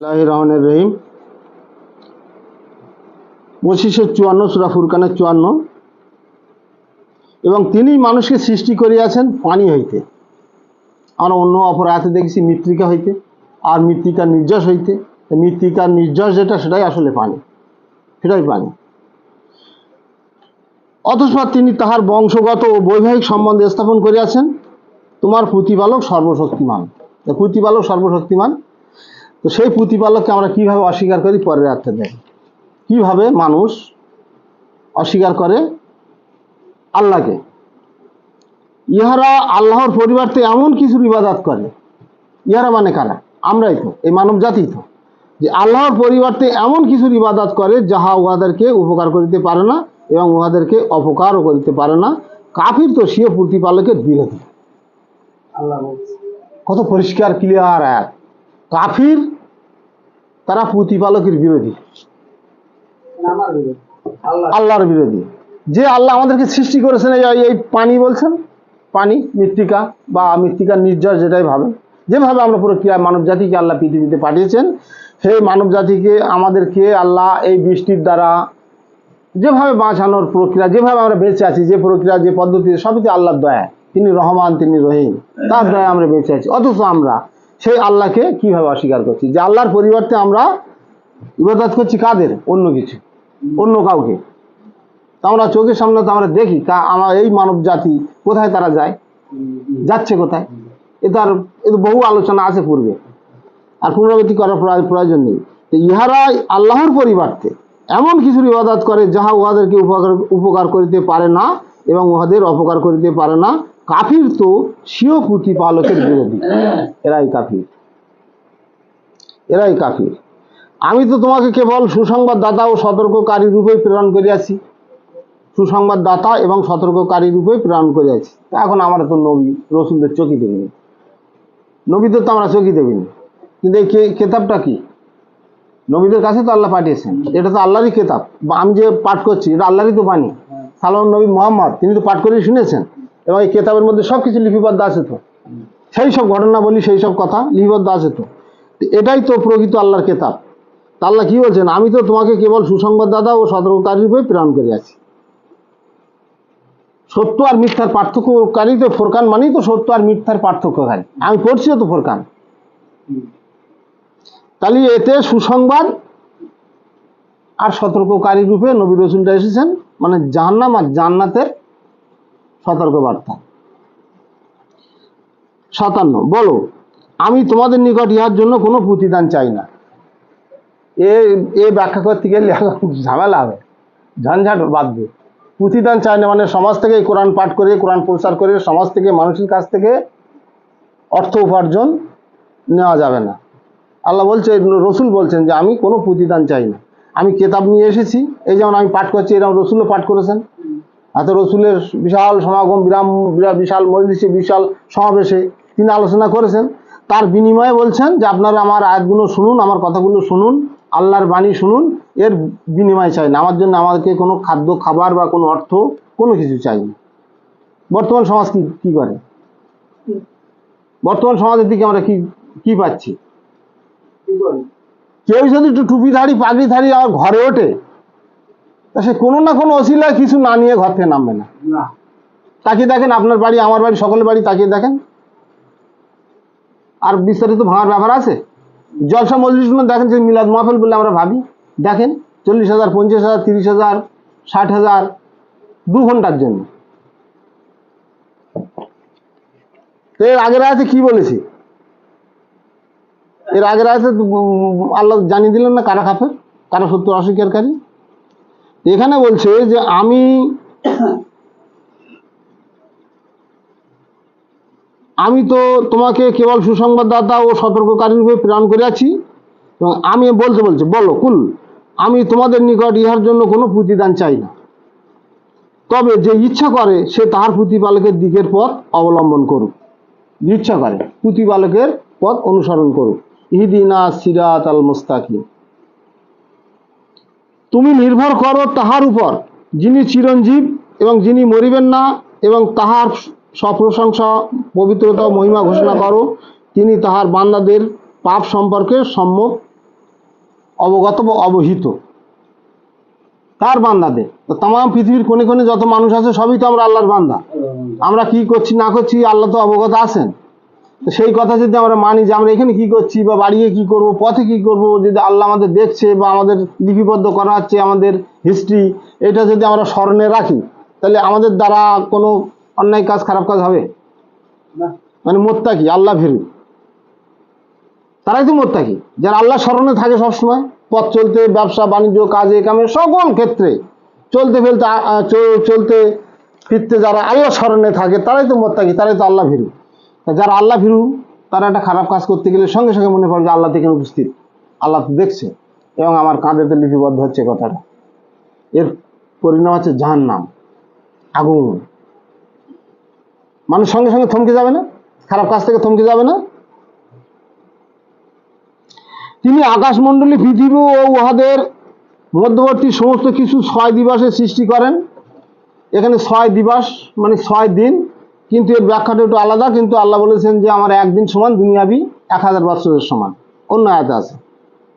আল্লাহ রহিম পঁচিশে চুয়ান্ন, সুরা ফুরকানের চুয়ান্ন। এবং তিনি মানুষকে সৃষ্টি করিয়াছেন পানি হইতে। আমরা অন্য অপর হাতে দেখেছি মৃত্তিকা হইতে, আর মৃত্তিকার নির্যাস হইতে। মৃত্তিকার নির্যাস যেটা, সেটাই আসলে পানি সেটাই পানি অতঃপর তিনি তাহার বংশগত ও বৈবাহিক সম্বন্ধে স্থাপন করিয়াছেন। তোমার প্রতিপালক সর্বশক্তিমান। প্রতিপালক সর্বশক্তিমান তো সেই প্রতিপালককে আমরা কীভাবে অস্বীকার করি পরের অর্থে দেয়। কীভাবে মানুষ অস্বীকার করে? আল্লাহকে। ইহারা আল্লাহর পরিবর্তে এমন কিছুর ইবাদত করে। ইহারা মানে কারা? আমরাই তো এই মানব জাতি তো। যে আল্লাহর পরিবর্তে এমন কিছুর ইবাদত করে যাহা উহাদেরকে উপকার করিতে পারে না এবং উহাদেরকে অপকারও করিতে পারে না। কাফির তো সিও প্রতিপালকের বিরোধী। আল্লাহ কত পরিষ্কার ক্লিয়ার এক কাফির তারা প্রতিপালকের বিরোধী। আল্লাহর বিরোধী। যে আল্লাহ আমাদেরকে সৃষ্টি করেছেন, এই পানি বলছেন, পানি, মৃত্তিকা বা মৃত্তিকার নির্যাস যেটাই ভাবেন, যেভাবে আমরা প্রক্রিয়া মানব জাতিকে আল্লাহ পৃথিবীতে পাঠিয়েছেন সেই মানব জাতিকে আমাদেরকে আল্লাহ এই বৃষ্টির দ্বারা যেভাবে বাঁচানোর প্রক্রিয়া, যেভাবে আমরা বেঁচে আছি, যে প্রক্রিয়া, যে পদ্ধতি, সবই আল্লাহর দয়া। তিনি রহমান, তিনি রহিম। তার দয়া আমরা বেঁচে আছি। অথচ আমরা সেই আল্লাহকে কীভাবে অস্বীকার করছি? যে আল্লাহর পরিবর্তে আমরা ইবাদত করছি কাদের? অন্য কিছু। অন্য কাউকে। আমরা চোখের সামনে তো আমরা দেখি, তা আমার এই মানব জাতি কোথায় তারা যায়? যাচ্ছে কোথায়? এ তার এ তো বহু আলোচনা আছে পূর্বে। আর পুনরাবৃত্তি করার প্রয়- প্রয়োজন নেই। তো ইহারাই আল্লাহর পরিবর্তে এমন কিছুর ইবাদত করে যাহা উহাদেরকে উপকার উপকার করিতে পারে না এবং উহাদের অপকার করিতে পারে না। কাফির তো স্বীয় প্রতিপালকের বিরোধী। এরাই কাফির। এরাই কাফির। আমি তো তোমাকে কেবল সুসংবাদ দাতা ও সতর্ককারী রূপে প্রেরণ করিয়াছি। সুসংবাদ দাতা এবং সতর্ককারী রূপে প্রেরণ করিয়াছি। তা এখন আমরা তো নবী রসুলদের চকি দেবিনি নবীদের তো আমরা চকি দেবিনি কিন্তু এই কে- কেতাবটা কি? নবীদের কাছে তো আল্লাহ পাঠিয়েছেন। এটা তো আল্লাহরই কেতাব। বা আমি যে পাঠ করছি এটা আল্লাহরই তো বাণী। সালাম নবী মোহাম্মদ তিনি তো পাঠ করে শুনেছেন। এবং এই কেতাবের মধ্যে সব কিছু লিপিবদ্ধ আছে তো। সেই সব ঘটনা বলি সেই সব কথা লিপিবদ্ধ আছে তো। এটাই তো প্রকৃত আল্লাহর কেতাব। আল্লাহ কি বলছেন? আমি তো তোমাকে কেবল সুসংবাদদাতা ও সতর্ককারী রূপে প্রেরণ করিয়াছি সত্য আর মিথ্যার পার্থক্যকারী তো ফোরকান মানেই তো সত্য আর মিথ্যার পার্থক্যকারী। আমি পড়ছিও তো ফোরকান। তাহলে এতে সুসংবাদ আর সতর্ককারী রূপে নবী রসুলটা এসেছেন মানে জাহান্নাম আর জান্নাতের সতর্কবার্তা। সাতান্ন, বলো, আমি তোমাদের নিকট ইহার জন্য কোনো প্রতিদান চাই না। এ এ ব্যাখ্যা করতে গেলে ঝামেলা হবে। ঝঞ্ঝাট বাঁধবে। প্রতিদান চায় না মানে সমাজ থেকে কোরআন পাঠ করে, কোরআন প্রচার করে, সমাজ থেকে, মানুষের কাছ থেকে অর্থ উপার্জন নেওয়া যাবে না। আল্লাহ বলছে, রসুল বলছেন যে আমি কোনো প্রতিদান চাই না। আমি কেতাব নিয়ে এসেছি, এই যেমন আমি পাঠ করছি, এরকম রসুলও পাঠ করেছেন। এত রসুলের বিশাল সমাগম বিরাম বিশাল মজলিসে বিশাল সমাবেশে তিনি আলোচনা করেছেন। তার বিনিময়ে বলছেন যে আপনারা আমার আয়াতগুলো শুনুন আমার কথাগুলো শুনুন আল্লাহর বাণী শুনুন এর বিনিময় চাই না। আমার জন্য আমাদেরকে কোনো খাদ্য খাবার বা কোনো অর্থ কোনো কিছু চাই না। বর্তমান সমাজ কি কি করে? বর্তমান সমাজের দিকে আমরা কি কি পাচ্ছি? কেউ যদি একটু টুপি ধারি পাগড়ি ধারি আমার ঘরে ওঠে তা সে কোনো না কোনো অসিলায় কিছু না নিয়ে ঘর থেকে নামবে না। তাকিয়ে দেখেন আপনার বাড়ি আমার বাড়ি সকলের বাড়ি তাকিয়ে দেখেন। আর বিস্তারিত ভাঙার ব্যাপার আছে? জলসা মজলিসগুলো দেখেন যে মিলাদ মাহফিল বলে আমরা ভাবি। দেখেন চল্লিশ হাজার পঞ্চাশ হাজার তিরিশ হাজার ষাট হাজার দু ঘণ্টার জন্য। এর আগের আয়াতে কি বলেছি? এর আগের আয়াতে উম, আল্লাহ জানিয়ে দিলেন না কারা কাফের? কারা সত্য অস্বীকারী? এখানে বলছে যে আমি আমি তো তোমাকে কেবল সুসংবাদদাতা ও সতর্ককারী রূপে প্রেরণ করিয়াছি। এবং আমি বলতে বলছে, বলো, কুল, আমি তোমাদের নিকট ইহার জন্য কোনো প্রতিদান চাই না। তবে যে ইচ্ছা করে, সে তাহার প্রতিপালকের দিকের পথ অবলম্বন করুক। ইচ্ছা করে, প্রতিপালকের পথ অনুসরণ করুক। ইহদিনা সিরাত আল মুস্তাকিম। তুমি নির্ভর করো তাহার উপর। যিনি চিরঞ্জীব এবং যিনি মরিবেন না এবং তাহার সপ্রশংসা, পবিত্রতা মহিমা ঘোষণা করো, তিনি তাহার বান্দাদের পাপ সম্পর্কে সম্যক অবগত বা অবহিত। তার বান্দাদের? তো তাম পৃথিবীর কোণে কোণে যত মানুষ আছে, সবই তো আমরা আল্লাহর বান্দা। আমরা কি করছি, না করছি, আল্লাহ তো অবগত আছেন। তো সেই কথা যদি আমরা মানি যে আমরা এখানে কি করছি বা বাড়িয়ে কি করব পথে কি করব যদি আল্লাহ আমাদের দেখছে বা আমাদের লিপিবদ্ধ করা হচ্ছে আমাদের হিস্ট্রি এটা যদি আমরা স্মরণে রাখি তাহলে আমাদের দ্বারা কোনো অন্যায় কাজ খারাপ কাজ হবে? মানে মোত্তাকি আল্লাহ ভেরু। তারাই তো মোত্তাকি। যারা আল্লাহ স্মরণে থাকে সবসময় পথ চলতে ব্যবসা বাণিজ্য কাজে কামে সকল ক্ষেত্রে চলতে ফেলতে চলতে ফিরতে যারা আল্লাহ স্মরণে থাকে তারাই তো মোত্তাকি তারাই তো আল্লাহ ভীরু। যারা আল্লাহ ফিরু তারা একটা খারাপ কাজ করতে গেলে সঙ্গে সঙ্গে মনে পড়ে যে আল্লাহ থেকে উপস্থিত। আল্লাহ তো দেখছে এবং আমার কাঁধেতে লিপিবদ্ধ হচ্ছে কথাটা। এর পরিণাম হচ্ছে জাহান্নাম, আগুন। মানুষ সঙ্গে সঙ্গে থমকে যাবে না? খারাপ কাজ থেকে থমকে যাবে না? তিনি আকাশমণ্ডলী, পৃথিবী ও উহাদের মধ্যবর্তী সমস্ত কিছু ছয় দিবসে সৃষ্টি করেন। এখানে ছয় দিবস মানে ছয় দিন কিন্তু এর ব্যাখ্যাটা একটু আলাদা, কিন্তু আল্লাহ বলেছেন যে আমার একদিন সমান, দুনিয়াবি এক হাজার বছরের সমান। অন্য আয়াতে আছে।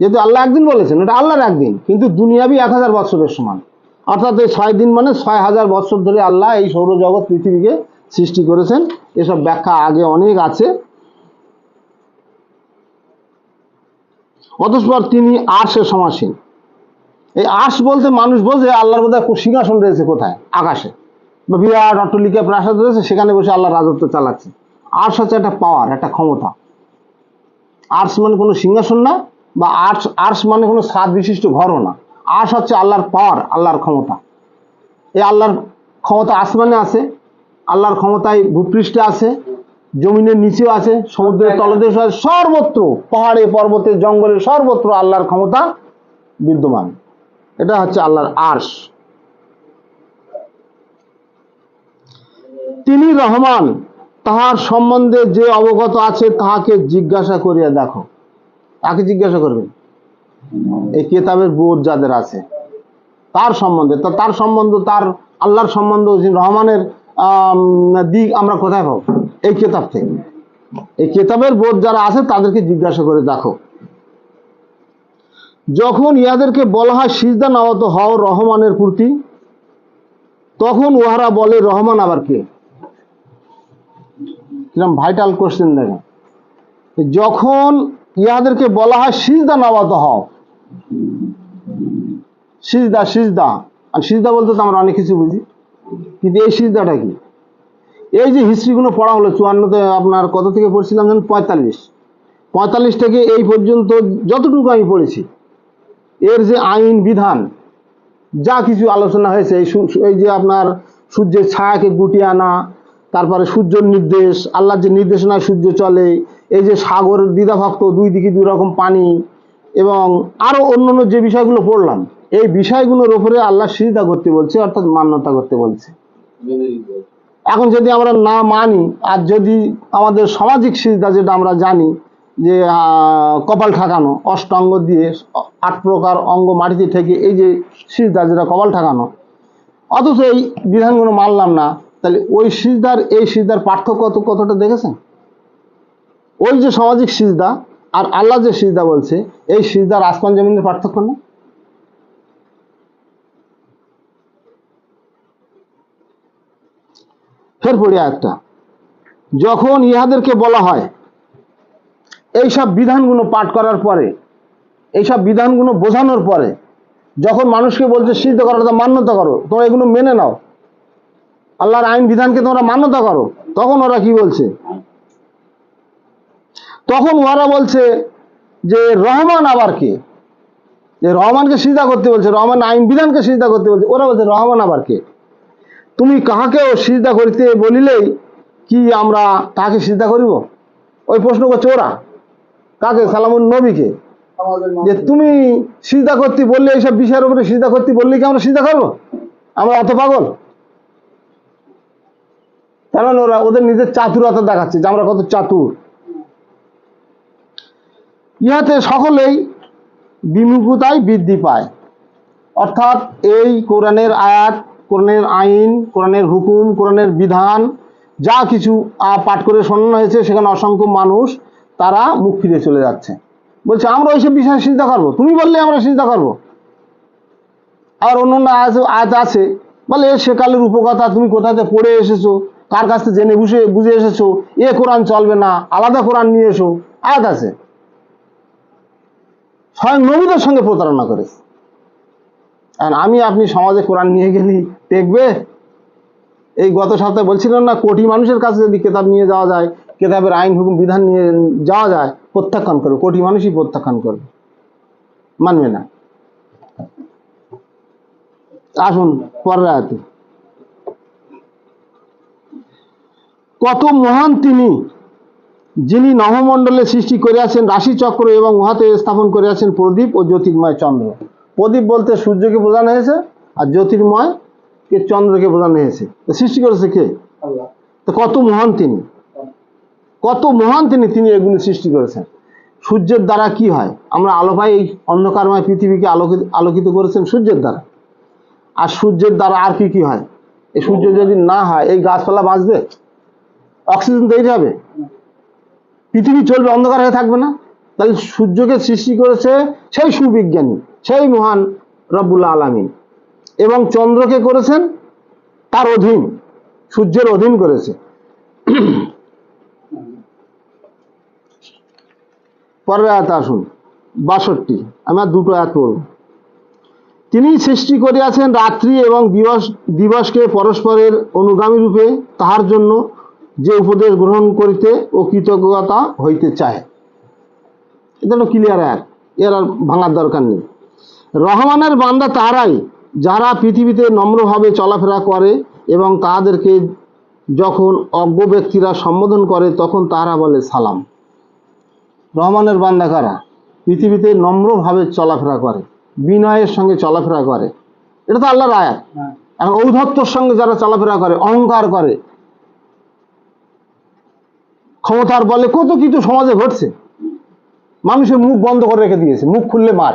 যেহেতু আল্লাহ একদিন বলেছেন, এটা আল্লাহর একদিন, কিন্তু দুনিয়াবি এক হাজার বছরের সমান। অর্থাৎ এই ছয় দিন মানে ছয় হাজার বছর ধরে আল্লাহ এই সৌরজগৎ, পৃথিবীকে সৃষ্টি করেছেন। এসব ব্যাখ্যা আগে অনেক আছে। অতঃপর তিনি আর্শের সমাসীন। এই আর্শ বলতে মানুষ বোঝে আল্লাহর বোধহয় সিংহাসন রয়েছে কোথায়? আকাশে। বিরাট অট্টলিকা প্রাসাদ রয়েছে, সেখানে বসে আল্লাহ রাজত্ব চালাচ্ছে। আর্শ হচ্ছে একটা পাওয়ার একটা ক্ষমতা। আর্টস মানে কোনো সিংহাসন না, বা আর্টস আর্টস মানে কোনো স্বাদ বিশিষ্ট ঘরও না। আর্টস হচ্ছে আল্লাহর পাওয়ার আল্লাহর ক্ষমতা। এই আল্লাহর ক্ষমতা আসমানে আছে, আল্লাহর ক্ষমতায় ভূপৃষ্ঠে আছে, জমিনের নিচেও আছে, সমুদ্রের তলদেশ আছে, সর্বত্র, পাহাড়ে, পর্বতে, জঙ্গলে সর্বত্র আল্লাহর ক্ষমতা বিদ্যমান। এটা হচ্ছে আল্লাহর আর্শ তিনি রহমান, তাহার সম্বন্ধে যে অবগত আছে তাহাকে জিজ্ঞাসা করিয়া দেখো। তাকে জিজ্ঞাসা করবেন এই কেতাবের বোধ যাদের আছে। তার সম্বন্ধে তার সম্বন্ধ, তার আল্লাহর সম্বন্ধ রহমানের দিক আমরা কোথায় পাবো? এই কেতাব থেকে। এই কেতাবের বোধ যারা আছে তাদেরকে জিজ্ঞাসা করে দেখো। যখন ইহাদেরকে বলা হয় সিজদা নাওয়াত হও রহমানের প্রতি তখন উহারা বলে, রহমান আবার কে? কিরম ভাইটাল কোশ্চেন দেখেন। যখন ইহাদেরকে বলা হয়, সিজদা নাওয়াত হও। সিজদা সিজদা। আর সিজদা বলতে তো আমরা অনেক কিছু বুঝি। কিন্তু এই সিজদাটা কি? এই যে হিস্ট্রিগুলো পড়া হলো, চুয়ান্নতে আপনার কত থেকে পড়ছিলাম যেন পঁয়তাল্লিশ। পঁয়তাল্লিশ থেকে এই পর্যন্ত যতটুকু আমি পড়েছি, এর যে আইন বিধান যা কিছু আলোচনা হয়েছে, এই যে আপনার সূর্যের ছায়াকে গুটিয়ে আনা, তারপরে সূর্যর নির্দেশ, আল্লাহর যে নির্দেশনায় সূর্য চলে, এই যে সাগর, দ্বিধাভক্ত, দুই দিকে দুই রকম পানি এবং আরও অন্য অন্য যে বিষয়গুলো পড়লাম, এই বিষয়গুলোর উপরে আল্লাহ সিজদা করতে বলছে, অর্থাৎ মান্যতা করতে বলছে। এখন যদি আমরা না মানি, আর যদি আমাদের সামাজিক সিজদা যেটা আমরা জানি যে কপাল ঠাকানো, অষ্টাঙ্গ দিয়ে আট প্রকার অঙ্গ মাটিতে থেকে এই যে সিজদা যেটা কপাল ঠাকানো। অথচ এই বিধানগুলো মানলাম না, তাহলে ওই সিজদার, এই সিজদার পার্থক্য কত, কতটা দেখেছেন? ওই যে সামাজিক সিজদা আর আল্লাহ যে সিজদা বলছে, এই সিজদার আসমান জমিনের পার্থক্য না? ফের পড়ি একটা যখন ইহাদেরকে বলা হয় এইসব বিধানগুলো পাঠ করার পরে এইসব বিধানগুলো বোঝানোর পরে, যখন মানুষকে বলছে সিদ্ধ করো মান্যতা করো, তোমরা এগুলো মেনে নাও। আল্লাহর আইন বিধানকে তোমরা মান্যতা করো। তখন ওরা কি বলছে? তখন ওরা বলছে যে রহমান আবার কে? যে রহমানকে সিজা করতে বলছে, রহমান আইন বিধানকে সিজা করতে বলছে, ওরা বলছে রহমান আবার কে? তুমি কাহাকেও সিজদা করিতে বলিলেই কি আমরা তাকে সিজদা করিব? ওই প্রশ্ন করছে ওরা। কাকে? সালামুন নবীকে। যে তুমি সিজদা করতে বললে এইসব বিষয়ের উপরে সিজদা করতে বললে কি আমরা সিজদা করব? আমরা অত পাগল? কারণ ওরা ওদের নিজের চাতুরতা দেখাচ্ছে যে আমরা কত চাতুর। ইহাতে সকলেই বিমুখতায় বৃদ্ধি পায়। অর্থাৎ এই কোরআনের আয়াত, কোরআনের আইন, কোরআনের হুকুম, কোরআনের বিধান, যা কিছু পাঠ করে শোনানো হয়েছে, সেখানে অসংখ্য মানুষ তারা মুখ ফিরে চলে যাচ্ছে। বলছে, আমরা ওইসব বিষয়ে চিন্তা করব। তুমি বললে আমরা চিন্তা করব। আর অন্য অন্য আজ আজ আছে। বলে, এ সেকালের উপকথা, তুমি কোথাতে পড়ে এসেছ? কার কাছ থেকে জেনে বুঝে বুঝে এসেছ? এ কোরআন চলবে না, আলাদা কোরআন নিয়ে এসো। আয়াত আছে। স্বয়ং নবীদের সঙ্গে প্রতারণা করে। আর আমি, আপনি সমাজে কোরআন নিয়ে গেলি, দেখবে? এই গত সপ্তাহে বলছিলাম না, কোটি মানুষের কাছে যদি কেতাব নিয়ে যাওয়া যায় কেতাবের আইন হুকুম বিধান নিয়ে যাওয়া যায় প্রত্যাখ্যান করবে কোটি মানুষই প্রত্যাখ্যান করবে। মানবে না। আসুন পরের আয়াতে। কত মহান তিনি যিনি নভমণ্ডলে সৃষ্টি করিয়াছেন রাশিচক্র এবং উহাতে স্থাপন করিয়াছেন প্রদীপ ও জ্যোতির্ময় চন্দ্র। প্রদীপ বলতে সূর্যকে বোঝানো হয়েছে আর জ্যোতির্ময় কে চন্দ্রকে বোঝানো হয়েছে। সৃষ্টি করেছে কে? তো কত মহান তিনি। কত মহান তিনি তিনি এগুলি সৃষ্টি করেছেন। সূর্যের দ্বারা কি হয়? আমরা আলো পাই, এই অন্ধকারময় পৃথিবীকে আলোকিত আলোকিত করেছেন সূর্যের দ্বারা। আর সূর্যের দ্বারা আর কি কি হয়? এই সূর্য যদি না হয়, এই গাছপালা বাঁচবে? অক্সিজেন তৈরি হবে? পৃথিবী চলবে, অন্ধকার হয়ে থাকবে না? তাহলে সূর্যকে সৃষ্টি করেছে সেই সুবিজ্ঞানী, সেই মহান রব্বুল্লা আলামিন। এবং চন্দ্রকে করেছেন তার অধীন, সূর্যের অধীন করেছে। পরের আয়াত আসুন। বাষট্টি। আমি আর দুটো আয়াত পড়ব। তিনি সৃষ্টি করিয়াছেন রাত্রি এবং দিবস দিবসকে পরস্পরের অনুগামী রূপে তাহার জন্য যে উপদেশ গ্রহণ করিতে ও কৃতজ্ঞতা হইতে চায়। এটা হলো ক্লিয়ার আয়াত। এর আর ভাঙার দরকার নেই। রহমানের বান্দা তাহারাই, যারা পৃথিবীতে নম্রভাবে চলাফেরা করে এবং তাহাদেরকে যখন অজ্ঞ ব্যক্তিরা সম্বোধন করে, তখন তারা বলে সালাম। রহমানের বান্দা কারা? পৃথিবীতে নম্রভাবে চলাফেরা করে বিনয়ের সঙ্গে চলাফেরা করে। এটা তো আল্লাহর আয়াত। হ্যাঁ। এখন ঔদ্ধত্যর সঙ্গে যারা চলাফেরা করে অহংকার করে ক্ষমতার বলে কত কিছু সমাজে ঘটছে। মানুষের মুখ বন্ধ করে রেখে দিয়েছে মুখ খুললে মার।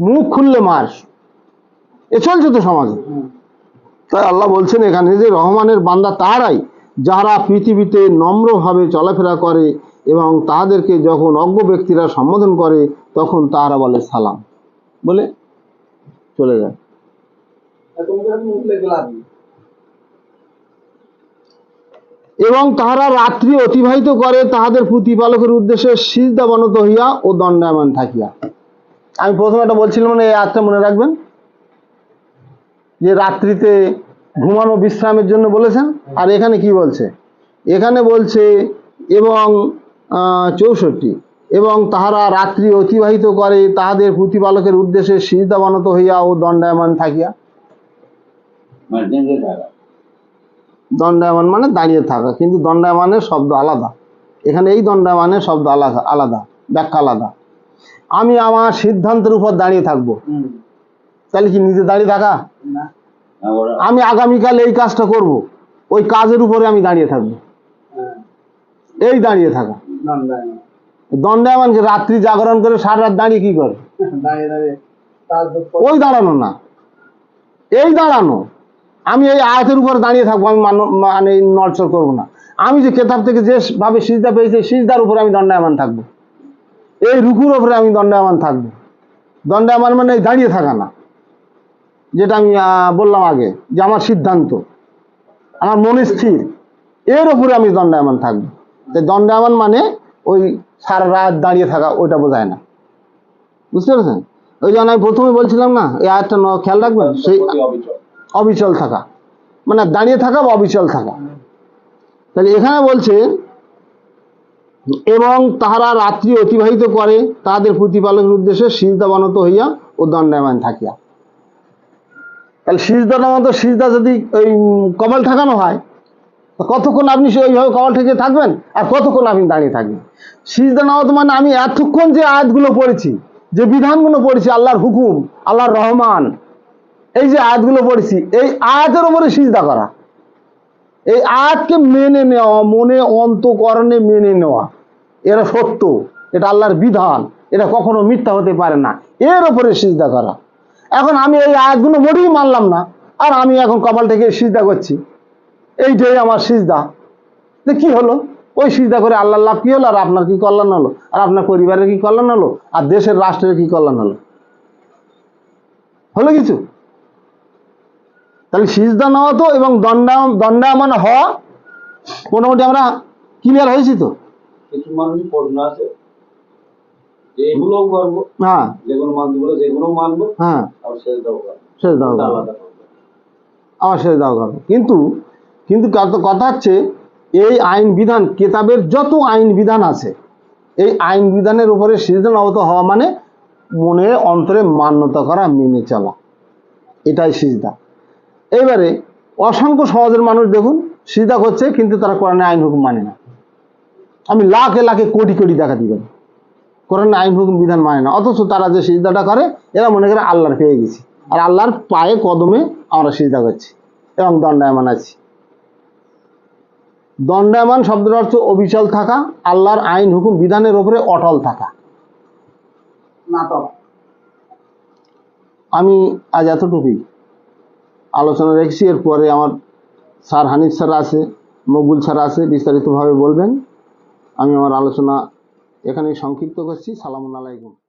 মুখ খুললে মার। এ চলছে তো সমাজে। তাই আল্লাহ বলছেন এখানে যে রহমানের বান্দা তারাই যারা পৃথিবীতে নম্রভাবে চলাফেরা করে এবং তাদেরকে যখন অজ্ঞ ব্যক্তিরা সম্বোধন করে, তখন তারা বলে সালাম। বলে চলে যায়। এবং তাহারা রাত্রি অতিবাহিত করে, তাহাদের প্রতিপালকের উদ্দেশ্যে সিজদা বনত হইয়া ও দণ্ডায়মান থাকিয়া। আমি প্রথমে একটা বলছিলাম মানে এই আয়াতটা মনে রাখবেন? যে রাত্রিতে ঘুমানো বিশ্রামের জন্য বলেছেন, আর এখানে কি বলছে? এখানে বলছে, এবং চৌষট্টি। এবং তাহারা রাত্রি অতিবাহিত করে তাহাদের প্রতিপালকের উদ্দেশ্যে সিজদা হইয়া ও দণ্ডায়মান থাকিয়া। দণ্ডায়মান মানে দাঁড়িয়ে থাকা কিন্তু দণ্ডায়মানের শব্দ আলাদা। এখানে এই দণ্ডায়মানের শব্দ আলাদা আলাদা ব্যাখ্যা আলাদা। আমি আমার সিদ্ধান্তের উপর দাঁড়িয়ে থাকব। তাহলে কি নিজে দাঁড়িয়ে থাকা? আমি আগামীকাল এই কাজটা করব ওই কাজের উপরে আমি দাঁড়িয়ে থাকব। হ্যাঁ। এই দাঁড়িয়ে থাকা। দণ্ডায় না। রাত্রি জাগরণ করে সারা রাত দাঁড়িয়ে কি করে? ওই দাঁড়ানো না। এই দাঁড়ানো। আমি এই আয়াতের উপর দাঁড়িয়ে থাকব আমি মানো- নড়চড় করব না। আমি যে কেতাব থেকে যেভাবে সিজদা পেয়েছি সিজদার উপরে আমি দণ্ডায়মান থাকব। এই রুকুর উপরে আমি দণ্ডায়মান থাকব। দণ্ডায়মান মানে দাঁড়িয়ে থাকা না। যেটা আমি আহ, বললাম আগে যে আমার সিদ্ধান্ত আমার মনে স্থির এর উপরে আমি দণ্ডায়মান থাকব। দণ্ডায়মান মানে ওই সারা রাত দাঁড়িয়ে থাকা ওইটা বোঝায় না। বুঝতে পেরেছেন? ওই জন্য আমি প্রথমে বলছিলাম না এই আয়াতটা ন- খেয়াল রাখবেন সেই অবিচল? থাকা। মানে দাঁড়িয়ে থাকা বা অবিচল থাকা। তাহলে এখানে বলছে এবং তাহারা রাত্রি অতিবাহিত করে তাদের প্রতিপালকের উদ্দেশ্যে সিজদা বানত হইয়া ও দণ্ডায়মান থাকিয়া। তাহলে সিজদা মতো সিজদা যদি ওই উম, কপাল ঠাকানো হয় কতক্ষণ আপনি সে ওইভাবে কপাল ঠেকে থাকবেন? আর কতক্ষণ আপনি দাঁড়িয়ে থাকবেন? সিজদা নামাজ মানে আমি এতক্ষণ যে আয়াতগুলো পড়েছি, যে বিধানগুলো পড়েছি, আল্লাহর হুকুম, আল্লাহর রহমান, এই যে আয়াতগুলো পড়েছি, এই আয়াতের ওপরে সিজদা করা। এই আয়াতকে মেনে নেওয়া, মনে অন্তকরণে মেনে নেওয়া এরা সত্য, এটা আল্লাহর বিধান, এটা কখনো মিথ্যা হতে পারে না। এর ওপরে সিজদা করা। এখন আমি এই আয়াতগুলো মোটেই মানলাম না, আর আমি এখন কপাল থেকে সিজদা করছি। এইটাই আমার সিজদা। তো কি হলো? ওই সিজদা করে আল্লাহ লাভ কি হলো? আর আপনার কি কল্যাণ হলো? আর আপনার পরিবারের কি কল্যাণ হলো? আর দেশের রাষ্ট্রের কি কল্যাণ হলো? হলো কিছু? তাহলে সিজদা নেওয়া তো এবং দণ্ডা দণ্ডায়মান হওয়া মোটামুটি আমরা ক্লিয়ার হয়েছি তো? কিছু আছে করব হ্যাঁ। যেগুলো মানতে বলে যেগুলো মানবো হ্যাঁ। আর শেষ দেবো শেষ দাও আলাদা আমার শেষ দাও কিন্তু কিন্তু কথা হচ্ছে, এই আইন বিধান, কেতাবের যত আইন বিধান আছে, এই আইন বিধানের উপরে সিজন অবত হওয়া মানে মনে, অন্তরে মান্যতা করা, মেনে চলা। এটাই সিজদা। এবারে অসংখ্য সমাজের মানুষ দেখুন, সিজদা করছে, কিন্তু তারা কোরআনে আইন হুকুম মানে না। আমি লাখে লাখে কোটি কোটি দেখা দিবেন। কোরআনে আইন হুকুম বিধান মানে না। অথচ তারা যে সিজদাটা করে, এরা মনে করে আল্লাহর পেয়ে গেছি। আর আল্লাহর পায়ে কদমে আমরা সিজদা করছি এবং দণ্ডায়মান আছি। দণ্ডায়মান শব্দের অর্থ অবিচল থাকা আল্লাহর আইন হুকুম বিধানের ওপরে অটল থাকা। নাটক। আমি আজ এতটুকুই আলোচনা রেখেছি এরপরে আমার স্যার হানিফ স্যার আছে মকবুল স্যার আছে বিস্তারিতভাবে বলবেন। আমি আমার আলোচনা এখানেই সংক্ষিপ্ত করছি। সালামুন আলাইকুম।